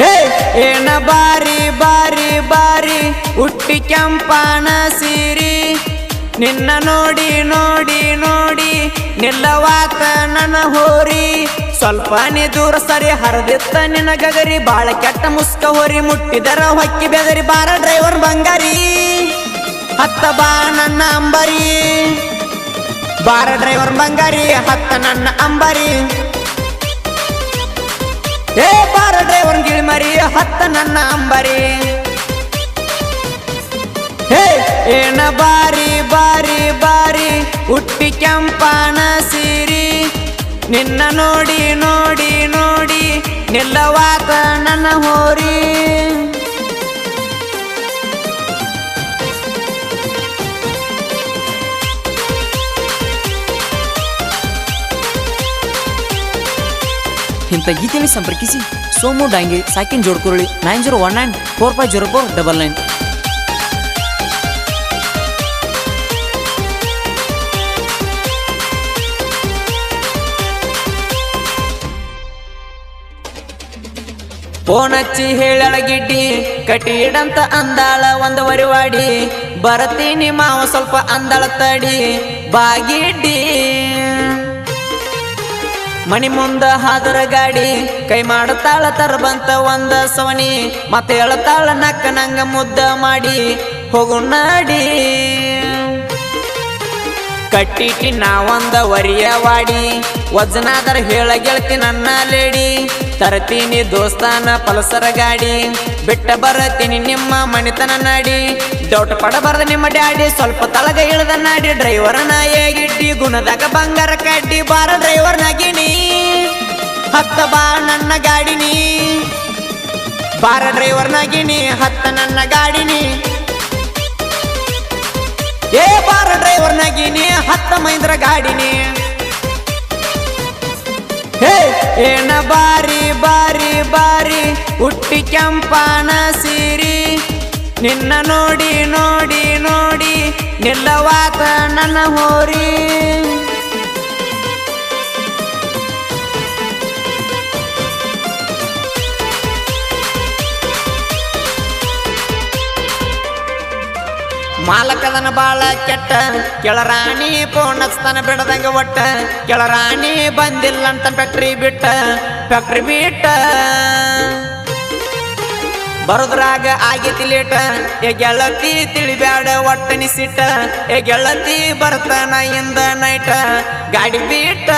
ಏನ ಬಾರಿ ಬಾರಿ ಬಾರಿ ಹುಟ್ಟಿ ಕೆಂಪನ ಸೀರಿ. ನಿನ್ನ ನೋಡಿ ನೋಡಿ ನೋಡಿ ನಿಲ್ಲವಾತ ನನ್ನ ಹೋರಿ. ಸ್ವಲ್ಪ ನೀ ದೂರ ಸರಿ ಹರಿದಿತ್ತ ನಿನ್ನ ಗಗರಿ, ಬಾಳ ಕೆಟ್ಟ ಮುಸ್ಕ ಹೋರಿ, ಮುಟ್ಟಿದರ ಹೊಕ್ಕಿ ಬೆದರಿ, ಬಾರ ಡ್ರೈವರ್ ಬಂಗಾರಿ. ಹತ್ತ ಬಾ ನನ್ನ ಅಂಬರಿ, ಬಾರ ಡ್ರೈವರ್ ಬಂಗಾರಿ, ಹತ್ತ ನನ್ನ ಅಂಬರಿ. ಏ ಬಾರ ಡ್ರೈವರ್ ಗಿಳಿಮರಿ ಹತ್ತ ನನ್ನ ಅಂಬರಿ. ಹೇ, ಏನ ಬಾರಿ ಬಾರಿ ಬಾರಿ, ಹುಟ್ಟಿ ಕೆಂಪನ ಸೀರಿ. ನಿನ್ನ ನೋಡಿ ನೋಡಿ ನೋಡಿ ನಿಲ್ಲವಾತ ನನ್ನ ಹೋರಿ. ಇಂಥ ಗೀತೆಯಲ್ಲಿ ಸಂಪರ್ಕಿಸಿ. Somu Dange ಸಾಕಿನ್ Jodkurali, nine zero one nine four five zero four double nine. Phone ಹಚ್ಚಿ ಕಟೀಡಂತ ಅಂದಾಳ ಒಂದ ವರಿವಾಡಿ. ಬರತೀನಿ ಮಾವ ಸ್ವಲ್ಪ ಅಂದಾಳ ತಡಿ, ಬಾಗಿಡ್ಡಿ. ಮನಿ ಮುಂದ ಹಾದರ ಗಾಡಿ, ಕೈ ಮಾಡುತ್ತಾಳ ತರಬಂತ ಒಂದ ಸವನಿ ಮತ್ತೆ ಎಳತಾಳ ನಕ್ಕ ನಂಗ ಮುದ್ದ ಮಾಡಿ, ಹೋಗು ನಾಡಿ. ಕಟ್ಟಿಟಿ ನಾವೊಂದ ವರಿಯವಾಡಿ. ವಜನಾದರ ಹೇಳ ಗೆಳತಿ ನನ್ನ ಲೇಡಿ. ತರತೀನಿ ದೋಸ್ತಾನ ಪಲ್ಸರ ಗಾಡಿ. ಬಿಟ್ಟ ಬರತೀನಿ ನಿಮ್ಮ ಮನಿತನ ನಾಡಿ. ದೊಡ್ಡ ಪಡ ಬರದ ನಿಮ್ಮ ಡ್ಯಾಡಿ. ಸ್ವಲ್ಪ ತಳಗ ಇಳ್ದ ನಾಡಿ. ಡ್ರೈವರ್ ಹೇಗಿಟ್ಟಿ? ಗುಣದಾಗ ಬಂಗಾರ ಕಟ್ಟಿ ಬಾರ ಡ್ರೈವರ್ ನಗಿನಿ. ಹತ್ತ ಬಾ ನನ್ನ ಗಾಡಿನಿ. ಬಾರ ಡ್ರೈವರ್ ನಗಿನಿ. ಹತ್ತ ನನ್ನ ಗಾಡಿನಿ. ನಗಿನಿ ಹತ್ತ ಮೈಂದ್ರ ಗಾಡಿನಿ. ಏನ ಬಾರಿ ಬಾರಿ ಬಾರಿ, ಹುಟ್ಟಿ ಕೆಂಪನ ಸೀರಿ. ನಿನ್ನ ನೋಡಿ ನೋಡಿ ನೋಡಿ ನಿಲ್ಲವಾತ ನನ್ನ ಹೋರಿ. ಮಾಲಕದನ ಬಾಳ ಕೆಟ್ಟ. ಕೆಳರಾಣಿ ಹಚ್ತಾನ ಬಿಡದಂಗ ಒಟ್ಟ. ಕೆಳರಾಣಿ ಬಂದಿಲ್ಲ ಅಂತ ಫ್ಯಾಕ್ಟ್ರಿ ಬಿಟ್ಟ. ಫ್ಯಾಕ್ಟ್ರಿ ಬಿಟ್ಟ. ಬರೋದ್ರಾಗ ಆಗೈತಿ ಲೇಟ. ಎ ಗೆಳತಿ ತಿಳಿಬ್ಯಾಡ ಒಟ್ಟನಿ ಸಿಟ್ಟ ಏ ಗೆಳತಿ ಬರ್ತಾನ ಇಂದ ನೈಟ. ಗಾಡಿ ಬಿಟ್ಟ.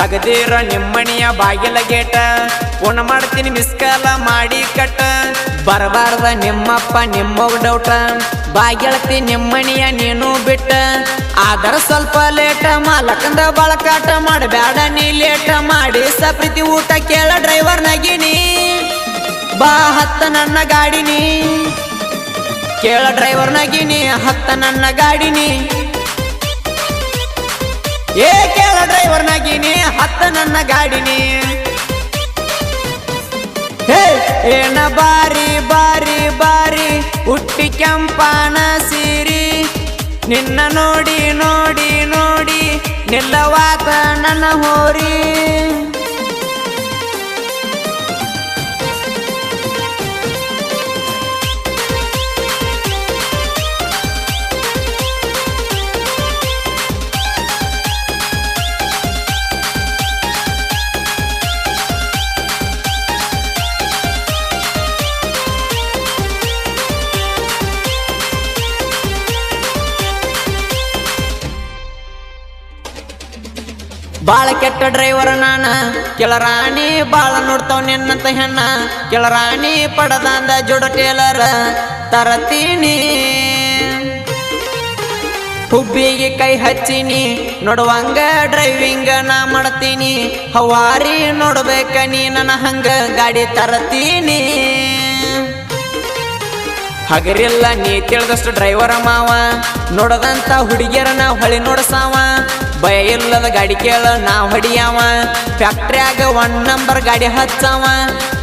ತಗದೀರ ನಿಮ್ಮಣಿಯ ಬಾಗಿಲ ಗೇಟ. ಫೋನ್ ಮಾಡ್ತೀನಿ ಮಿಸ್ಕಾಲ ಮಾಡಿ ಕಟ್ಟ. ಬರಬಾರ್ದ ನಿಮ್ಮಪ್ಪ ನಿಮ್ಮ ಡೌಟ ಬಾಗಿಳತಿ ನಿಮ್ಮಣಿಯ ನೀನು ಬಿಟ್ಟ. ಆದರ ಸ್ವಲ್ಪ ಲೇಟ ಮಾಲಕಂದ ಬಳಕಾಟ ಮಾಡಬೇಡ ನೀ ಲೇಟ ಮಾಡಿ. ಸಪ್ರೀತಿ ಊಟ ಕೇಳ ಡ್ರೈವರ್ ನಗಿನಿ. ಬಾ, ಹತ್ತ ನನ್ನ ಗಾಡಿನಿ. ಕೇಳ ಡ್ರೈವರ್ ನಗಿನಿ, ಹತ್ತ ನನ್ನ ಗಾಡಿನಿ. ಏ ಕೇಳ ಡ್ರೈವರ್ ನಗಿನಿ? ಹತ್ತ ನನ್ನ ಗಾಡಿನಿ. ಏನ ಬಾರಿ ಬಾರಿ ಬಾರಿ ಹುಟ್ಟಿ ಕೆಂಪಾನ ಸೀರಿ. ನಿನ್ನ ನೋಡಿ ನೋಡಿ ನೋಡಿ ನಿಲ್ಲವಾತ ನನ್ನ ಹೋರಿ. ಬಾಳ ಕೆಟ್ಟ ಡ್ರೈವರ್ ನಾನ. ಕೆಳರಾಣಿ ಬಾಳ ನೋಡ್ತಾವ್ ನಿನ್ನಂತ ಹೆಣ್ಣ. ಕೆಳರಾಣಿ ಪಡದಂದ ಜೋಡ ಟೇಲರ್ ತರತೀನಿ. ಹುಬ್ಬಿಗೆ ಕೈ ಹಚ್ಚಿನಿ. ನೋಡುವಂಗ ಡ್ರೈವಿಂಗ್ ನಾ ಮಾಡ್ತೀನಿ. ಹವಾರಿ ನೋಡ್ಬೇಕ ನೀ ನನ್ನ ಹಂಗ ಗಾಡಿ ತರತೀನಿ. ಹಗರಿಲ್ಲ ನೀ ತಿಳಿದಷ್ಟು ಡ್ರೈವರ್ ಮಾವ. ನೋಡದಂತ ಹುಡುಗಿಯರನ ಹೊಳಿ ನೋಡಸಾವ. ಭಯ ಇಲ್ಲದ ಗಾಡಿ ಕೇಳ ನಾ ಹೊಡಿಯವ. ಫ್ಯಾಕ್ಟ್ರಿಯಾಗ ಒನ್ ನಂಬರ್ ಗಾಡಿ ಹಚ್ಚವ.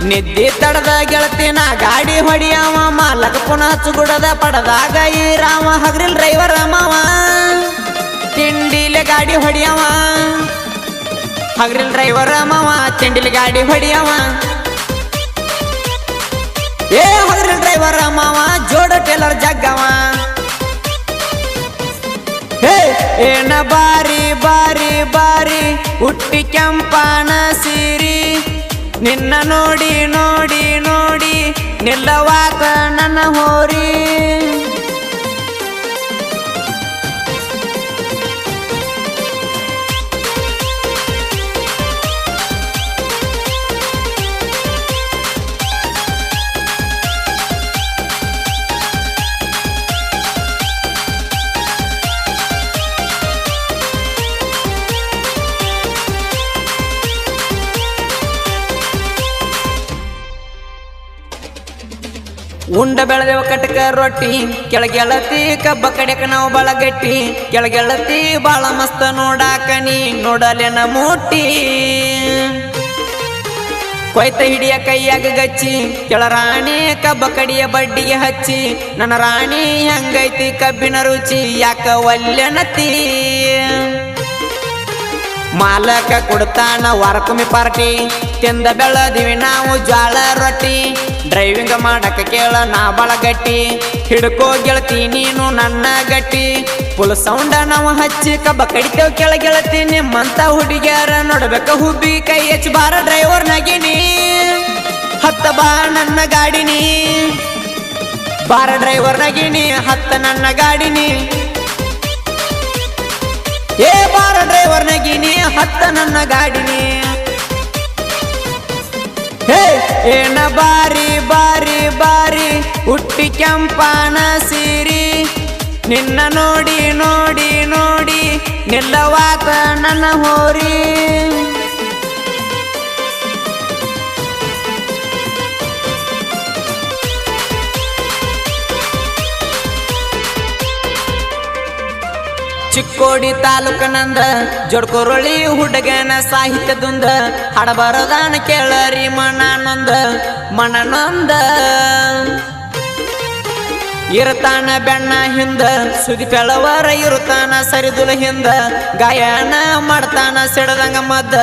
ನಿದ್ದೆ ತಡದ ಗೆಳತಿನ ಗಾಡಿ ಹೊಡಿಯವ. ಮಾಲಕ ಪುನಃ ಹಚ್ಚುಗುಡದ ಪಡದಾಗ ಈ ರಾಮ ಹಗ್ರಿಲ್ ಡ್ರೈವರ್ ಮಾವ ತಿಂಡಿಲೆ ಗಾಡಿ ಹೊಡಿಯವ. ಹಗ್ರಿಲ್ ಡ್ರೈವರ್ ಮಾವ ತಿಂಡಿಲಿ ಗಾಡಿ ಹೊಡಿಯವ. ಏ, ಹಗ್ರಿಲ್ ಡ್ರೈವರ್ ಮಾವ ಜೋಡ ಟೇಲರ್ ಜಗ್ಗವ. ಏನ ಬಾರಿ ಬಾರಿ ಬಾರಿ ಹುಟ್ಟಿ ಕೆಂಪನ ಸಿರಿ. ನಿನ್ನ ನೋಡಿ ನೋಡಿ ನೋಡಿ ನಿಲ್ಲವಾಕ ನನ್ನ ಹೋರಿ. ಉಂಡ ಬೆಳೆದೇವ ಕಟಕ ರೊಟ್ಟಿ, ಕೆಳಗೆಳತಿ ಕಬ್ಬ ಕಡೆಕ ನಾವು ಬಳಗಟ್ಟಿ, ಕೆಳಗೆಳತಿ ಬಾಳ ಮಸ್ತ ನೋಡಾಕ ನೀ ನೋಡಲೆನ ಮೂಟಿ ಕೊಯ್ತ ಹಿಡಿಯ ಕೈಯಾಗ ಗಚ್ಚಿ, ಕೆಳ ರಾಣಿ ಕಬ್ಬ ಕಡಿಯ ಬಡ್ಡಿಗೆ ಹಚ್ಚಿ, ನನ್ನ ರಾಣಿ ಹೆಂಗೈತಿ ಕಬ್ಬಿನ ರುಚಿ, ಯಾಕ ಒಲ್ಲೆನತಿ ಮಾಲಕ ಕೊಡ್ತಾನ ವಾರಕ್ಕೊಮ್ಮೆ ಪಾರ್ಟಿ, ತಿಂದ ಬೆಳದಿವಿ ನಾವು ಜ್ವಾಳ ರೊಟ್ಟಿ ಡ್ರೈವಿಂಗ್ ಮಾಡಕ್ಕೆ ಕೇಳ ನಾ ಬಾಳ ಗಟ್ಟಿ. ಹಿಡ್ಕೋ ಗೆಳತಿ ನೀನು ನನ್ನ ಗಟ್ಟಿ. ಫುಲ್ ಸೌಂಡ ನಾವು ಹಚ್ಚಿ ಕಬ್ಬ ಕಡಿತೇವ್ ಕೆಳ ಗೆಳತಿ. ನಿಮ್ಮಂತ ಹುಡುಗ್ಯಾರ ನೋಡ್ಬೇಕ ಹುಬ್ಬಿ ಕೈ ಹೆಚ್ಚು ಬಾರ ಡ್ರೈವರ್ ನಗಿನಿ ಹತ್ತ ಬಾ ನನ್ನ ಗಾಡಿನಿ ಬಾರ ಡ್ರೈವರ್ ನಗಿನಿ ಹತ್ತ ನನ್ನ ಗಾಡಿನಿ ಏ ಬಾರ ಡ್ರೈವರ್ ನಗಿನಿ ಹತ್ತ ನನ್ನ ಗಾಡಿನಿ ಏನ ಬಾರಿ ಬಾರಿ ಬಾರಿ ಹುಟ್ಟಿ ಕೆಂಪಾನ ಸೀರಿ. ನಿನ್ನ ನೋಡಿ ನೋಡಿ ನೋಡಿ ನಿಲ್ಲವಾತ ನನ್ನ ಹೋರಿ. ಚಿಕ್ಕೋಡಿ ತಾಲೂಕನಂದ ಜೊಡ್ಕೊರೊಳಿ ಹುಡುಗನ ಸಾಹಿತ್ಯದೊಂದ ಹಾಡ ಬರದಾನ ಕೇಳರಿ ಮನನೊಂದ ಮನನೊಂದ ಇರ್ತಾನ ಬೆಣ್ಣ ಹಿಂದ, ಸುದಿ ಕೆಳವರ ಇರುತ್ತಾನ ಸರಿದುಲ ಹಿಂದ. ಗಾಯನ ಮಾಡ್ತಾನ ಸಿಡದಂಗ ಮದ್ದ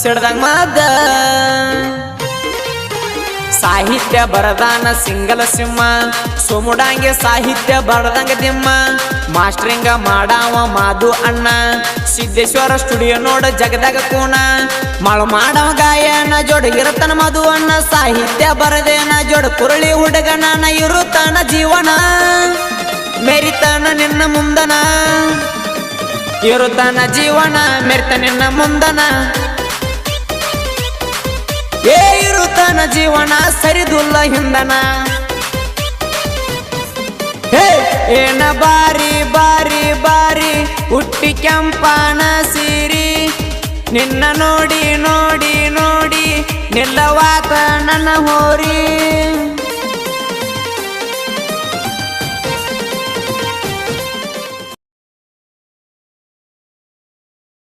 ಸಿಡದಂಗ ಮದ್ದ. ಸಾಹಿತ್ಯ ಬರದಾನ ಸಿಂಗಲ ಸಿಂಹ. ಸೋಮುಡಾಂಗೆ ಸಾಹಿತ್ಯ ಬರದಂಗ ದಿಮ್ಮ ಮಾಸ್ಟ್ರಿಂಗ ಮಾಡಾವ ಮಾಧು ಅಣ್ಣ. ಸಿದ್ದೇಶ್ವರ ಸ್ಟುಡಿಯೋ ನೋಡ ಜಗದಾಗ ಕೋಣ. ಮಳ ಮಾಡವ ಗಾಯನ ಜೋಡ ಇರತನ ಮಧು ಅಣ್ಣ. ಸಾಹಿತ್ಯ ಬರದೇನ ಜೋಡ ಕುರಳಿ ಹುಡುಗನ ಇರುತ್ತಾನ ಜೀವನ. ಮೆರಿತಾನ ನಿನ್ನ ಮುಂದನ. ಇರುತ್ತಾನ ಜೀವನ, ಮೆರಿತ ನಿನ್ನ ಮುಂದನ. ಏ ಇರುತ್ತಾನ ಜೀವನ ಸರಿದುಲ್ಲ ಹಿಂದನ. ಏನ ಬಾರಿ ಬಾರಿ ಬಾರಿ ಹುಟ್ಟಿ ಕೆಂಪನ ಸೀರಿ. ನಿನ್ನ ನೋಡಿ ನೋಡಿ ನೋಡಿ ನಿಲ್ಲವಾತ ನನ್ನ ಹೋರಿ.